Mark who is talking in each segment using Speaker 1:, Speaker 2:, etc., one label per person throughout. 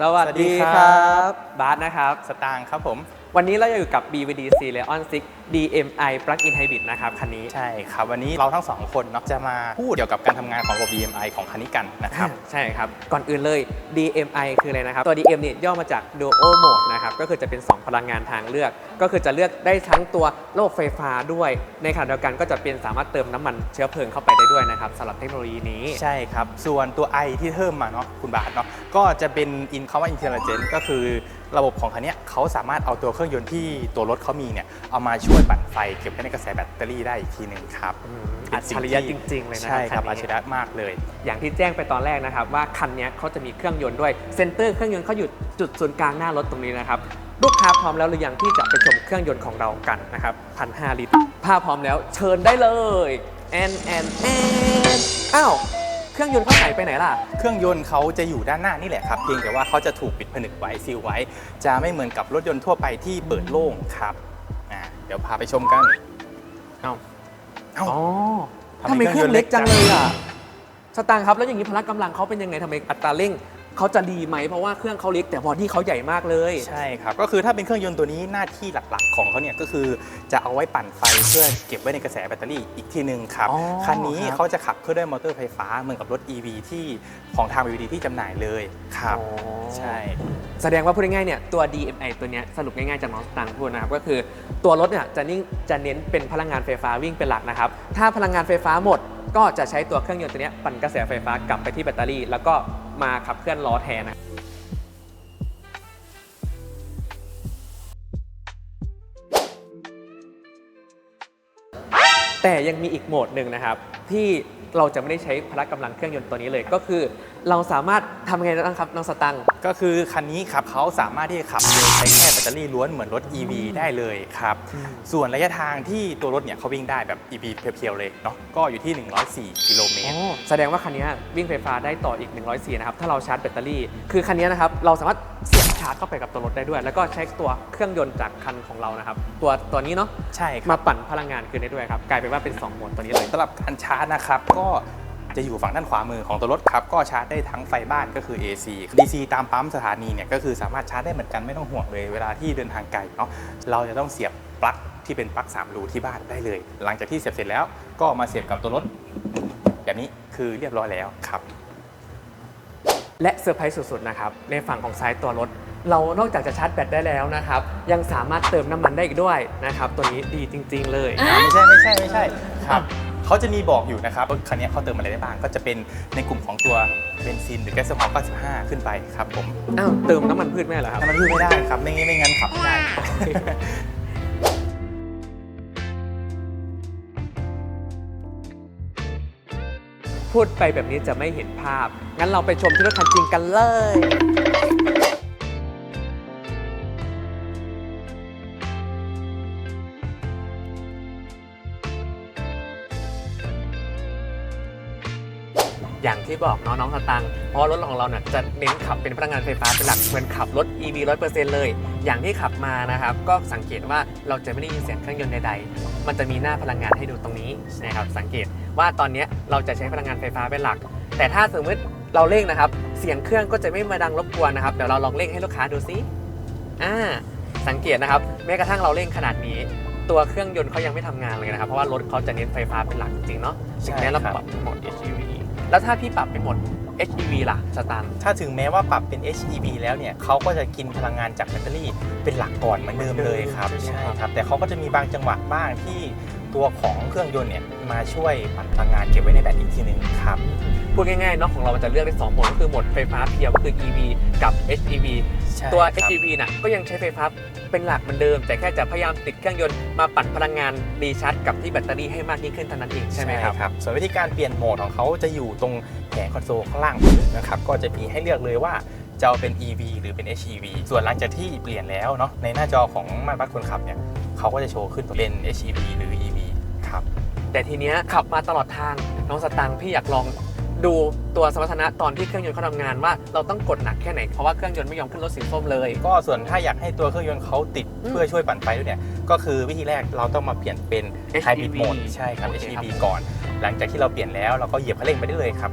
Speaker 1: สวัส
Speaker 2: สวัส
Speaker 1: ดี
Speaker 2: ดี
Speaker 1: ค
Speaker 2: ครั
Speaker 1: รับบบาสนะครับ
Speaker 2: สตางค์ครับผม
Speaker 1: วันนี้เราอยู่กับ BVD C Leon 6 DMI Plug-in Hybrid นะครับคันนี้
Speaker 2: ใช่ครับ วันนี้เราทั้งสองคนเนาะจะมาพูดเกี่ยวกับการทำงานของระบบ DMI ของคันนี้กันนะครับ
Speaker 1: ใช่ครับ ก่อนอื่นเลย DMI คืออะไรนะครับ ตัว DM เนี่ยย่อมาจาก Dual Mode นะครับ ก็คือจะเป็น 2 พลังงานทางเลือก ก็คือจะเลือกได้ทั้งตัวระบบไฟฟ้าด้วย ในขณะเดียวกันก็จะเป็นสามารถเติมน้ำมันเชื้อเพลิงเข้าไปได้ด้วยนะครับสำหรับเทคโนโลยีนี้
Speaker 2: ใช่ครับ ส่วนตัว I ที่เพิ่มมาเนาะคุณบาทเนาะ ก็จะเป็นอินคำว่า intelligent ก็คือ ระบบของคันเนี้ยเขาสามารถเอาตัวเครื่องยนต์ที่ตัวรถเขามีเนี่ยเอามาช่วยปั่นไฟเก็บไว้ในกระแสแบตเตอรี่ได้อีกทีหนึ่งครับ
Speaker 1: อืมอัจฉริยะจริง ๆ เลยนะครับ
Speaker 2: ใช่ครับ
Speaker 1: คันนี้
Speaker 2: อัจฉริยะมากเลย
Speaker 1: อย่างที่แจ้งไปตอนแรกนะครับว่าคันเนี้ยเขาจะมีเครื่องยนต์ด้วยเซนเตอร์เครื่องยนต์เขาอยู่จุดศูนย์กลางหน้ารถตรงนี้นะครับลูกค้าพร้อมแล้วหรือยังที่จะไปชมเครื่องยนต์ของเรากันนะครับพันห้าลิตรถ้าพร้อมแล้วเชิญได้เลยแอนแอนแอนอ้าว เครื่องยนต์เขาหายไปไหนล่ะ
Speaker 2: เครื่องยนต์เขาจะอยู่ด้านหน้านี่แหละครับ เพียงแต่ว่าเขาจะถูกปิดผนึกไว้ซีลไว้ จะไม่เหมือนกับรถยนต์ทั่วไปที่เปิดโล่งครับอ่าเดี๋ยวพาไปชมกัน
Speaker 1: เอ้า
Speaker 2: เอ้า
Speaker 1: อ๋อ
Speaker 2: ทำไม
Speaker 1: ทำไมเครื่องเล็กจัง
Speaker 2: เครื่
Speaker 1: เล
Speaker 2: องยนต์เล็กจัง
Speaker 1: ยอะสตางค์ครับแล้วอย่างนี้พละกำลังเขาเป็นยังไงทำไมอัตราเร่ง เขาจะดีไหมเพราะว่าเครื่องเขาเล็กแต่บอดี้เขาใหญ่มากเลย
Speaker 2: ใช่ครับ ก็คือถ้าเป็นเครื่องยนต์ตัวนี้หน้าที่หลักๆ ของเขาเนี่ยก็คือจะเอาไว้ปั่นไฟเพื่อเก็บไว้ในกระแสแบตเตอรี่อีกทีหนึ่งครับ
Speaker 1: อ๋อ
Speaker 2: คันนี้
Speaker 1: ครับ
Speaker 2: เขาจะขับเครื่องด้วยมอเตอร์ไฟฟ้าเหมือนกับรถ EV ที่ของทาง VVD ที่จำหน่ายเลยครับ
Speaker 1: อ๋อ
Speaker 2: ใช่
Speaker 1: แสดงว่าพูดง่ายๆเนี่ยตัว DMI ตัวเนี้ยสรุปง่ายๆจากน้องสตังค์พูดนะครับก็คือตัวรถเนี่ยจะนิ่งจะเน้นเป็นพลังงานไฟฟ้าวิ่งเป็นหลักนะครับถ้าพลังงานไฟฟ้าหมด ก็จะใช้ตัวเครื่องยนต์ตัวเนี้ยปั่นกระแสไฟฟ้ากลับไปที่แบตเตอรี่ แล้วก็ มาขับเคลื่อนล้อแทนนะแต่ยังมีอีกโหมดหนึ่งนะครับ ที่เราจะไม่ได้ใช้พละกำลังเครื่องยนต์ตัวนี้เลยก็คือ เราสามารถทำไงบ้างครับน้องสตังค์
Speaker 2: ก็คือคันนี้ครับเขาสามารถที่จะขับโดยใช้แค่แบตเตอรี่ล้วนเหมือนรถ EV ได้เลยครับ
Speaker 1: อืม
Speaker 2: ส่วนระยะทางที่ตัวรถเนี่ยเขาวิ่งได้แบบ EV เพียวๆเลยเนาะก็อยู่ที่ 104 กิโลเมตร
Speaker 1: อ๋อแสดงว่าคันนี้วิ่งไฟฟ้าได้ต่ออีก 104 นะครับ ถ้าเราชาร์จแบตเตอรี่ คือคันนี้นะครับ เราสามารถเสียบชาร์จเข้าไปกับตัวรถได้ด้วย แล้วก็ใช้ตัวเครื่องยนต์จากคันของเรานะครับ ตัวตัวนี้เนาะ
Speaker 2: ใช่ครับ
Speaker 1: มาปั่นพลังงานคืนได้ด้วยครับ กลายเป็นว่าเป็น 2 โหมดตัวนี้เลย
Speaker 2: สำหรับการชาร์จนะครับ ก็ จะอยู่ฝั่งด้านขวามือของตัวรถครับก็ชาร์จได้ทั้งไฟบ้านก็คือ AC DC ตามปั๊มสถานีเนี่ยก็คือสามารถชาร์จได้เหมือนกันไม่ต้องห่วงเลยเวลาที่เดินทางไกลเนาะเราจะต้องเสียบปลั๊กที่เป็นปลั๊ก3รูที่บ้านได้เลย หลังจากที่เสียบเสร็จแล้วก็มาเสียบกับตัวรถแบบนี้คือเรียบร้อยแล้วครับ
Speaker 1: และเซอร์ไพรส์สุดๆนะครับในฝั่งของซ้ายตัวรถ เรานอกจากจะชาร์จแบตได้แล้วนะครับ ยังสามารถเติมน้ำมันได้อีกด้วยนะครับ ตัวนี้ดีจริง ๆ เลย
Speaker 2: ไม่ใช่ไม่ใช่ไม่ใช่ครับ เขาจะมีบอกอยู่นะครับว่าคันนี้เขาเติมอะไรได้บ้าง ก็จะเป็นในกลุ่มของตัวเบนซินหรือแก๊สโซฮอล์95 ขึ้นไปครับผม
Speaker 1: อ้าวเติมน้ำมันพืชไม่เหรอครับ
Speaker 2: น้ำมันพืชไม่ได้ครับไม่งั้นไม่งั้นขับไม่ได้
Speaker 1: พูดไปแบบนี้จะไม่เห็นภาพ งั้นเราไปชมที่รถคันจริงกันเลย อย่างที่บอกเนาะน้องสตังค์เพราะรถของเราเนี่ยจะเน้นขับเป็นพลังงานไฟฟ้าเป็นหลักเหมือนขับรถ EV 100%เลย อย่างที่ขับมานะครับก็สังเกตว่าเราจะไม่ได้ยินเสียงเครื่องยนต์ใดๆ มันจะมีหน้าพลังงานให้ดูตรงนี้นะครับสังเกตว่าตอนเนี้ยเราจะใช้พลังงานไฟฟ้าเป็นหลัก แต่ถ้าสมมติเราเร่งนะครับ เสียงเครื่องก็จะไม่มาดังรบกวนนะครับเดี๋ยวเราลองเร่งให้ลูกค้าดูซิอ่าสังเกตนะครับแม้กระทั่งเราเร่งขนาดนี้ตัวเครื่องยนต์เขายังไม่ทำงานเลยนะครับ เพราะว่ารถเขาจะเน้นไฟฟ้าเป็นหลักจริงๆเนาะ
Speaker 2: ใช่
Speaker 1: ถึงแม้เรา
Speaker 2: ครับ
Speaker 1: ปรับเป็นโหมด HEV แล้วถ้าพี่ปรับเป็นโหมด HEV ล่ะสตังค์
Speaker 2: ถ้าถึงแม้ว่าปรับเป็น HEV แล้วเนี่ยเขาก็จะกินพลังงานจากแบตเตอรี่เป็นหลักก่อนเหมือนเดิมเลยครับ
Speaker 1: ใช่ไหม
Speaker 2: ใช่
Speaker 1: ครับ
Speaker 2: ครับ แต่เขาก็จะมีบางจังหวะบ้างที่ตัวของเครื่องยนต์เนี่ยมาช่วยปั่นพลังงานเก็บไว้ในแบตอีกทีหนึ่งครับ
Speaker 1: พูดง่ายๆเนาะของเรามันจะเลือกได้สองโหมดก็คือโหมดไฟฟ้าเพียวก็คือ EV กับ HEV
Speaker 2: ใช่
Speaker 1: ตัว
Speaker 2: ครับ
Speaker 1: HEV น่ะก็ยังใช้ไฟฟ้า เป็นหลักเหมือนเดิม แต่แค่จะพยายามติดเครื่องยนต์มาปั่นพลังงานรีชาร์จกับที่แบตเตอรี่ให้มากยิ่งขึ้นเท่านั้นเองใช่ไหมครับ
Speaker 2: ครับส่วนวิธีการเปลี่ยนโหมดของเขาจะอยู่ตรงแผงคอนโซลข้างล่างนะครับก็จะมีให้เลือกเลยว่าจะเอาเป็น EV หรือเป็น HEV ส่วนหลังจากที่เปลี่ยนแล้วเนาะในหน้าจอของมาตรวัดคนขับเนี่ยเขาก็จะโชว์ขึ้นเป็น HEV หรือ EV ครับ
Speaker 1: แต่ทีเนี้ยขับมาตลอดทางน้องสตังค์พี่อยากลอง ดูตัวสมรรถนะตอนที่เครื่องยนต์เขาทำงานว่าเราต้องกดหนักแค่ไหน เพราะว่าเครื่องยนต์ไม่ยอมขึ้นรถสีส้มเลย
Speaker 2: ก็ส่วนถ้าอยากให้ตัวเครื่องยนต์เขาติด
Speaker 1: อืม
Speaker 2: เพื่อช่วยปั่นไฟด้วยเนี่ย ก็คือวิธีแรกเราต้องมาเปลี่ยนเป็น
Speaker 1: HEV
Speaker 2: Hybrid Mode ใช่ครับ
Speaker 1: โอเค
Speaker 2: HEV
Speaker 1: ครับ
Speaker 2: ก่อน หลังจากที่เราเปลี่ยนแล้วเราก็เหยียบคันเร่งไปได้เลยครับ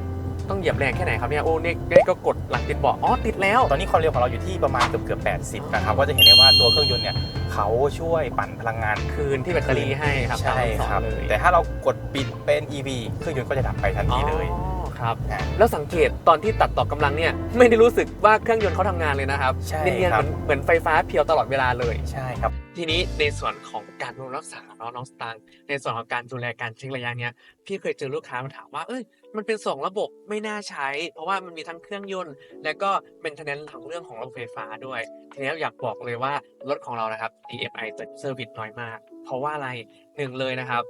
Speaker 1: ต้องเหยียบแรงแค่ไหนครับเนี่ยโอ้เนี่ยนี่ก็กดหลังติดเบาะอ๋อติดแล้ว
Speaker 2: ตอนนี้ความเร็วของเราอยู่ที่ประมาณเกือบเกือบ 80 นะครับ ก็จะเห็นได้ว่าตัวเครื่องยนต์เนี่ยเขาช่วยปั่นพลังงาน
Speaker 1: คืนที่แบตเตอรี่ให้ครับ
Speaker 2: ใช่
Speaker 1: ตามลูกศ
Speaker 2: ครับ
Speaker 1: เลย
Speaker 2: แต่ถ้าเรากดปิดเป็น EV เครื่องยนต์ก็จะดับไปทันทีเลย
Speaker 1: อ๋อ ครับ
Speaker 2: อ่า
Speaker 1: แล้วสังเกตตอนที่ตัดต่อกำลังเนี่ยไม่ได้รู้สึกว่าเครื่องยนต์เขาทำงานเลยนะครับ
Speaker 2: ใช่
Speaker 1: เนียนๆ
Speaker 2: ค
Speaker 1: เห
Speaker 2: รับ
Speaker 1: มือนเหมือนไฟฟ้าเพียวตลอดเวลาเลย
Speaker 2: ใช่ครับ
Speaker 1: ทีนี้ในส่วนของการรักษาเนาะน้องสตางค์ในส่วนของการดูแลการเช็คระยะเนี้ยพี่เคยเจอลูกค้ามาถามว่าเอ้ยมันเป็นสองระบบไม่น่าใช้ เพราะว่ามันมีทั้งเครื่องยนต์ และก็เป็นทนนทางเรื่องของระบบไฟฟ้าด้วย ทีนี้อยากบอกเลยว่ารถของเรานะครับ DMI จะเซอร์วิสน้อยมาก เพราะว่าอะไรหนึ่งเลยนะครับ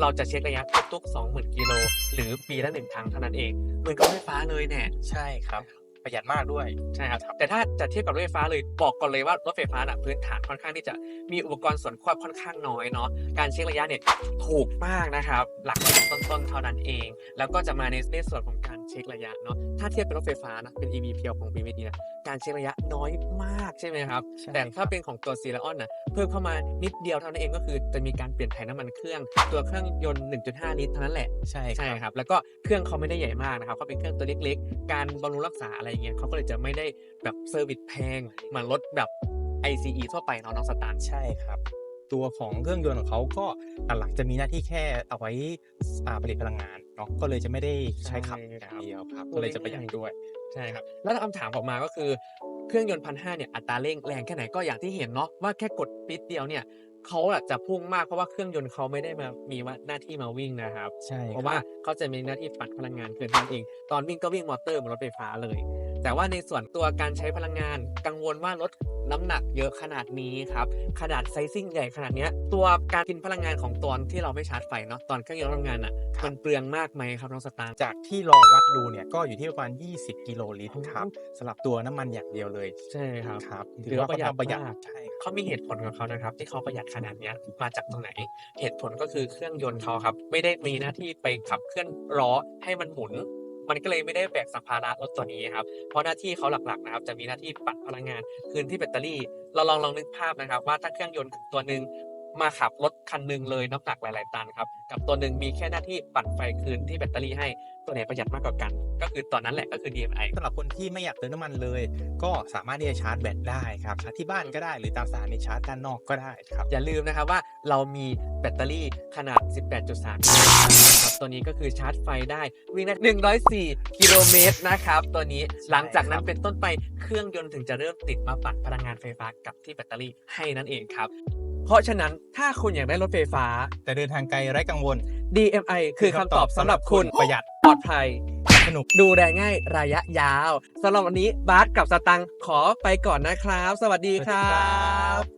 Speaker 1: เราจะเช็คระยะทุกๆ20,000กิโลหรือปีละหนึ่งครั้งเท่านั้นเองเหมือนกับรถไฟฟ้าเลยเนี่ย
Speaker 2: ใช่ครับ ประหยัดมากด้วย
Speaker 1: ใช่ครับ แต่ถ้าจะเทียบกับรถไฟฟ้าเลยบอกก่อนเลยว่ารถไฟฟ้าน่ะพื้นฐานค่อนข้างที่จะมีอุปกรณ์ส่วนควบค่อนข้างน้อยเนาะการเช็คระยะเนี่ยถูกมากนะครับ หลักพันต้นๆเท่านั้นเอง แล้วก็จะมาในในส่วนของการ เช็คระยะเนาะถ้าเทียบเป็นรถไฟฟ้านะเป็น EV เพียวของ BVD นะการเช็คระยะน้อยมากใช่ไหมครับ
Speaker 2: ใช่
Speaker 1: แต่ถ้าเป็นของตัวซีรออนนะเพิ่มเข้ามานิดเดียวเท่านั้นเองก็คือจะมีการเปลี่ยนถ่ายน้ำมันเครื่อง ตัวเครื่องยนต์ 1.5 ลิตรเท่านั้นแหละ
Speaker 2: ใช่
Speaker 1: ใช่ครับ แล้วก็เครื่องเขาไม่ได้ใหญ่มากนะครับเขาเป็นเครื่องตัวเล็กๆ การบำรุงรักษาอะไรอย่างเงี้ยเขาก็เลยจะไม่ได้แบบเซอร์วิสแพงเหมือนรถแบบ ICE ทั่วไปเนาะน้องสตาร์
Speaker 2: ใช่ครับ ตัวของเครื่องยนต์ของเขาก็หลักๆจะมีหน้าที่แค่เอาไว้อ่าผลิตพลังงาน เนาะก็เลยจะไม่ได้ใช้ขับอย่างเดียวครับก็เลยจะประหยัดด้วย
Speaker 1: ใช่ครับ แล้วคำถามออกมาก็คือเครื่องยนต์พันห้าเนี่ยอัตราเร่งแรงแค่ไหนก็อย่างที่เห็นเนาะว่าแค่กดปิดเดียวเนี่ยเขาอะจะพุ่งมากเพราะว่าเครื่องยนต์เขาไม่ได้มามีว่าหน้าที่มาวิ่งนะครับ
Speaker 2: ใช่
Speaker 1: เพราะว่าเขาจะมีหน้าที่ปัดพลังงานเกินนั่นเอง ตอนวิ่งก็วิ่งมอเตอร์เหมือนรถไฟฟ้าเลย แต่ว่าในส่วนตัวการใช้พลังงาน กังวลว่ารถน้ำหนักเยอะขนาดนี้ครับ ขนาดไซซิ่งใหญ่ขนาดเนี้ยตัวการกินพลังงานของตอนที่เราไม่ชาร์จไฟเนาะตอนเครื่องยนต์ทำงานอะมันเปลืองมากไหมครับน้องสตางค์
Speaker 2: จากที่ลองวัดดูเนี่ยก็อยู่ที่ประมาณ 20 กิโลลิตรครับสำหรับตัวน้ำมันอย่างเดียวเลย
Speaker 1: ใช่ครับ
Speaker 2: ครับ
Speaker 1: ถือว่า
Speaker 2: ค่อนข้ง
Speaker 1: ประหยัด
Speaker 2: ประหยัด
Speaker 1: มาก
Speaker 2: ใช่ครับ
Speaker 1: เขามีเหตุผลของเขานะครับ ที่เขาประหยัดขนาดเนี้ยมาจากตรงไหน เหตุผลก็คือเครื่องยนต์เขาครับ ไม่ได้มีหน้าที่ไปขับเคลื่อนล้อให้มันหมุน มันก็เลยไม่ได้แบกสัมภาระรถตัวนี้ครับเพราะหน้าที่เขาหลักๆนะครับจะมีหน้าที่ปัดพลังงานคืนที่แบตเตอรี่ เราลองลองนึกภาพนะครับ ว่าถ้าเครื่องยนต์ตัวหนึ่ง มาขับรถคันหนึ่งเลยน้ำหนักหลาย ๆ ตันครับ กับตัวหนึ่งมีแค่หน้าที่ปั่นไฟคืนที่แบตเตอรี่ให้ตัวไหนประหยัดมากกว่ากัน ก็คือตอนนั้นแหละก็คือ DMI
Speaker 2: สำหรับคนที่ไม่อยากเติมน้ำมันเลย ก็สามารถที่จะชาร์จแบตได้ครับชาร์จที่บ้านก็ได้หรือตามสถานีชาร์จด้านนอกก็ได้ครับ
Speaker 1: อย่าลืมนะครับว่าเรามีแบตเตอรี่ขนาด 18.3กิโลวัตต์นะครับตัวนี้ก็คือชาร์จไฟได้วิ่งได้104 กิโลเมตรนะครับตัวนี้หลังจากนั้นเป็นต้นไปเครื่องยนต์ถึงจะเริ่มติดมาปัดพลังงานไฟฟ้ากับที่แบตเตอรี่ให้นั่นเองครับ เพราะฉะนั้นถ้าคุณอยากได้รถไฟฟ้า
Speaker 2: แต่เดินทางไกลไร้กังวล
Speaker 1: DMI คือคำตอบสำหรับคุณ
Speaker 2: ประหยัด
Speaker 1: ปลอดภัย
Speaker 2: สนุก
Speaker 1: ดูแลง่ายระยะยาวสำหรับวันนี้บาสกับสตังค์ขอไปก่อนนะครับ สวัสดีครั
Speaker 2: สวัสดีครับบ